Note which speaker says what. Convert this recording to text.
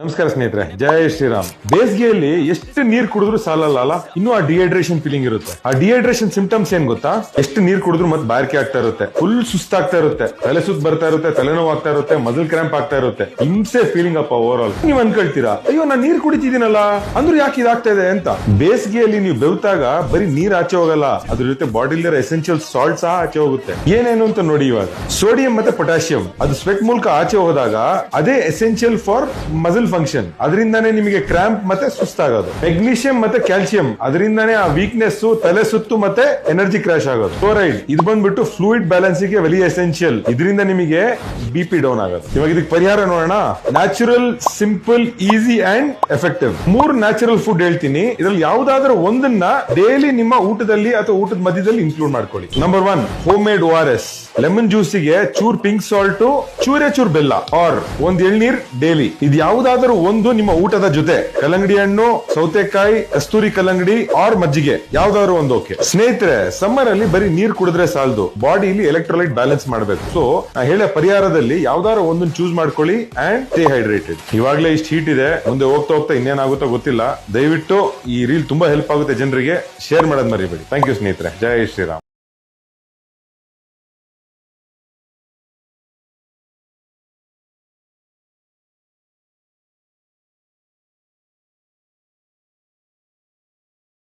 Speaker 1: ನಮಸ್ಕಾರ ಸ್ನೇಹಿತರೆ. ಜಯ ಶ್ರೀರಾಮ್. ಬೇಸಿಗೆಯಲ್ಲಿ ಎಷ್ಟು ನೀರ್ ಕುಡಿದ್ರು ಸಾಲಲ್ಲ ಅಲ್ಲ ಇನ್ನು ಆ ಡಿಹೈಡ್ರೇಷನ್ ಫೀಲಿಂಗ್ ಇರುತ್ತೆ. ಆ ಡಿಹೈಡ್ರೇಷನ್ ಸಿಂಪ್ಟಮ್ಸ್ ಏನ್ ಗೊತ್ತಾ? ಎಷ್ಟು ನೀರ್ ಕುಡಿದ್ರು ಮತ್ತೆ ಬಾರಿಕೆ ಆಗ್ತಾ ಇರುತ್ತೆ. ಫುಲ್ ಸುಸ್ತಾಗ್ತಾ ಇರುತ್ತೆ. ತಲೆ ಸುತ್ತ ಬರ್ತಾ ಇರುತ್ತೆ, ತಲೆನೋವು ಆಗ್ತಾ ಇರುತ್ತೆ ಮಸಲ್ ಕ್ರಾಂಪ್ ಆಗ್ತಾ ಇರುತ್ತೆ. ಹಿಂಸೆ ಫೀಲಿಂಗ್ ಅಪ್ಪ ಓವರ್ ಆಲ್ ನೀವ್ ಅನ್ಕೊಳ್ತೀರಾ, ಅಯ್ಯೋ, ನಾನು ನೀರ್ ಕುಡಿತಿದ್ದೀನಲ್ಲ, ಅಂದ್ರೆ ಯಾಕೆ ಇದಾಗ್ತಾ ಇದೆ? ಅಂತ. ಬೇಸಿಗೆಯಲ್ಲಿ ನೀವು ಬೆವ್ತಾಗ ಬರೀ ನೀರ್ ಆಚೆ ಹೋಗಲ್ಲ. ಅದ್ರ ಜೊತೆ ಬಾಡಿಲಿರೋ ಎಸೆನ್ಶಿಯಲ್ ಸಾಲ್ಟ್ ಸಹ ಆಚೆ ಹೋಗುತ್ತೆ. ಏನೇನು ಅಂತ ನೋಡಿ ಇವಾಗ. ಸೋಡಿಯಂ ಮತ್ತೆ ಪೊಟ್ಯಾಷಿಯಂ ಅದು ಸ್ವೆಟ್ ಮೂಲಕ ಆಚೆ ಹೋದಾಗ, ಅದೇ ಎಸೆನ್ಶಿಯಲ್ ಫಾರ್ ಫಂಕ್ಷನ್ ಅದರಿಂದಾನೇ ನಿಮಗೆ ಕ್ರಾಂಪ್ ಮತ್ತೆ ಸುಸ್ತಾಗೋದು. ಮೆಗ್ನೀಷಿಯಂ ಮತ್ತೆ ಕ್ಯಾಲ್ಸಿಯಂ ಅದರಿಂದಾನೇ ಆ ವೀಕ್ನೆಸ್ ತಲೆ ಸುತ್ತು ಮತ್ತೆ ಎನರ್ಜಿ ಕ್ರಾಶ್ ಆಗೋದು. ಕ್ಲೋರೈಡ್ ಇದು ಬಂದ್ಬಿಟ್ಟು ಫ್ಲೂಯಿಡ್ ಬ್ಯಾಲೆನ್ಸ್ಗೆ ವೆರಿ ಎಸೆನ್ಷಿಯಲ್ ಇದರಿಂದ ನಿಮಗೆ ಬಿಪಿ ಡೌನ್ ಆಗುತ್ತೆ ಇವಾಗ ಇದಕ್ಕೆ ಪರಿಹಾರ ನೋಡೋಣ. Natural simple easy and effective ಮೂರು ನ್ಯಾಚುರಲ್ ಫುಡ್ ಹೇಳ್ತೀನಿ. ಇದ್ರಲ್ಲಿ ಯಾವ್ದಾದ್ರೂ ಒಂದನ್ನ ಡೈಲಿ ನಿಮ್ಮ ಊಟದಲ್ಲಿ ಅಥವಾ ಊಟದ ಮಧ್ಯದಲ್ಲಿ ಇನ್ಕ್ಲೂಡ್ ಮಾಡ್ಕೊಳ್ಳಿ. Number one home made O R S lemon ಜ್ಯೂಸಿಗೆ ಚೂರ್ ಪಿಂಕ್ ಸಾಲ್ಟ್ ಚೂರೇ ಚೂರ್ ಬೆಲ್ಲ. ಆರ್ ಒಂದ್ ಎಳ್ನೀರ್ ಡೈಲಿ ಇದು ಯಾವ್ದಾದ್ರು ಒಂದು ನಿಮ್ಮ ಊಟದ ಜೊತೆ ಕಲ್ಲಂಗಡಿ ಹಣ್ಣು, ಸೌತೆಕಾಯಿ, ಕಸ್ತೂರಿ ಕಲ್ಲಂಗಡಿ ಆರ್ ಮಜ್ಜಿಗೆ, ಯಾವ್ದಾದ್ರು ಒಂದು ಓಕೆ. ಸ್ನೇಹಿತರೆ ಸಮ್ಮರ್ ಅಲ್ಲಿ ಬರೀ ನೀರ್ ಕುಡಿದ್ರೆ ಸಾಲದು. ಬಾಡಿಲಿ ಎಲೆಕ್ಟ್ರೋಲೈಟ್ ಬ್ಯಾಲೆನ್ಸ್ ಮಾಡಬೇಕು. ಸೊ ನಾ ಹೇಳೋ ಪರಿಹಾರದಲ್ಲಿ ಯಾವ್ದಾದ್ರು ಒಂದನ್ನು ಚೂಸ್ ಮಾಡ್ಕೊಳ್ಳಿ ಅಂಡ್ ಸ್ಟೇ ಹೈಡ್ರೇಟೆಡ್ ಇವಾಗಲೇ ಇಷ್ಟು ಹೀಟ್ ಇದೆ. ಮುಂದೆ ಹೋಗ್ತಾ ಹೋಗ್ತಾ ಇನ್ನೇನಾಗುತ್ತೋ ಗೊತ್ತಿಲ್ಲ. ದಯವಿಟ್ಟು ಈ ರೀಲ್ ತುಂಬಾ ಹೆಲ್ಪ್ ಆಗುತ್ತೆ ಜನರಿಗೆ. ಶೇರ್ ಮಾಡೋದ್ ಮರಿಬೇಡಿ. ಥ್ಯಾಂಕ್ ಯು ಸ್ನೇಹಿತರೆ. ಜಯ ಶ್ರೀರಾಮ್.